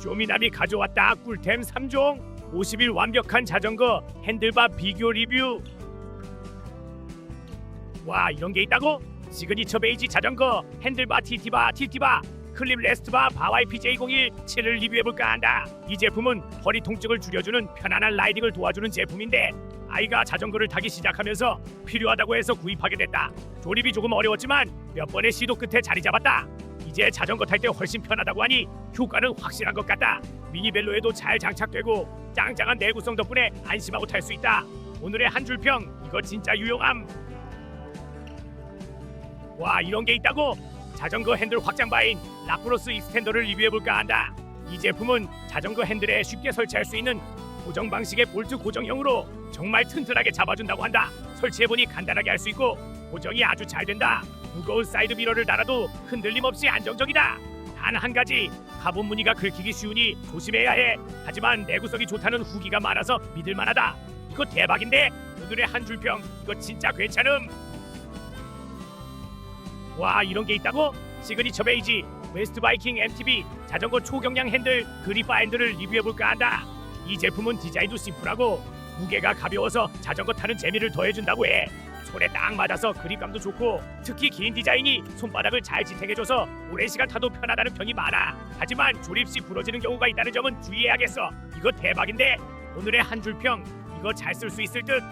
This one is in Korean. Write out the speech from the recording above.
쇼미남이 가져왔다 꿀템 3종. 50일 완벽한 자전거 핸들바 비교 리뷰. 와 이런 게 있다고? 시그니처 베이지 자전거 핸들바 TT바 TT바. 클립 레스트바 바와이 PJ01 7을 리뷰해볼까 한다. 이 제품은 허리 통증을 줄여주는 편안한 라이딩을 도와주는 제품인데 아이가 자전거를 타기 시작하면서 필요하다고 해서 구입하게 됐다. 조립이 조금 어려웠지만 몇 번의 시도 끝에 자리 잡았다 이제 자전거 탈 때 훨씬 편하다고 하니 효과는 확실한 것 같다. 미니벨로에도 잘 장착되고 짱짱한 내구성 덕분에 안심하고 탈 수 있다. 오늘의 한 줄평 이거 진짜 유용함. 와 이런 게 있다고? 자전거 핸들 확장바인 라프로스 익스텐더를 리뷰해볼까 한다. 이 제품은 자전거 핸들에 쉽게 설치할 수 있는 고정 방식의 볼트 고정형으로 정말 튼튼하게 잡아준다고 한다. 설치해보니 간단하게 할 수 있고 고정이 아주 잘 된다. 무거운 사이드 미러를 달아도 흔들림 없이 안정적이다. 단 한 가지 카본 무늬가 긁히기 쉬우니 조심해야 해. 하지만 내구성이 좋다는 후기가 많아서 믿을 만하다. 이거 대박인데? 오늘의 한 줄평. 이거 진짜 괜찮음. 와 이런 게 있다고? 시그니처 베이지 웨스트 바이킹 MTB 자전거 초경량 핸들 그리파 핸들을 리뷰해볼까 한다. 이 제품은 디자인도 심플하고 무게가 가벼워서 자전거 타는 재미를 더해준다고 해. 손에 딱 맞아서 그립감도 좋고 특히 긴 디자인이 손바닥을 잘 지탱해줘서 오랜 시간 타도 편하다는 평이 많아. 하지만 조립 시 부러지는 경우가 있다는 점은 주의해야겠어. 이거 대박인데? 오늘의 한 줄 평 이거 잘 쓸 수 있을 듯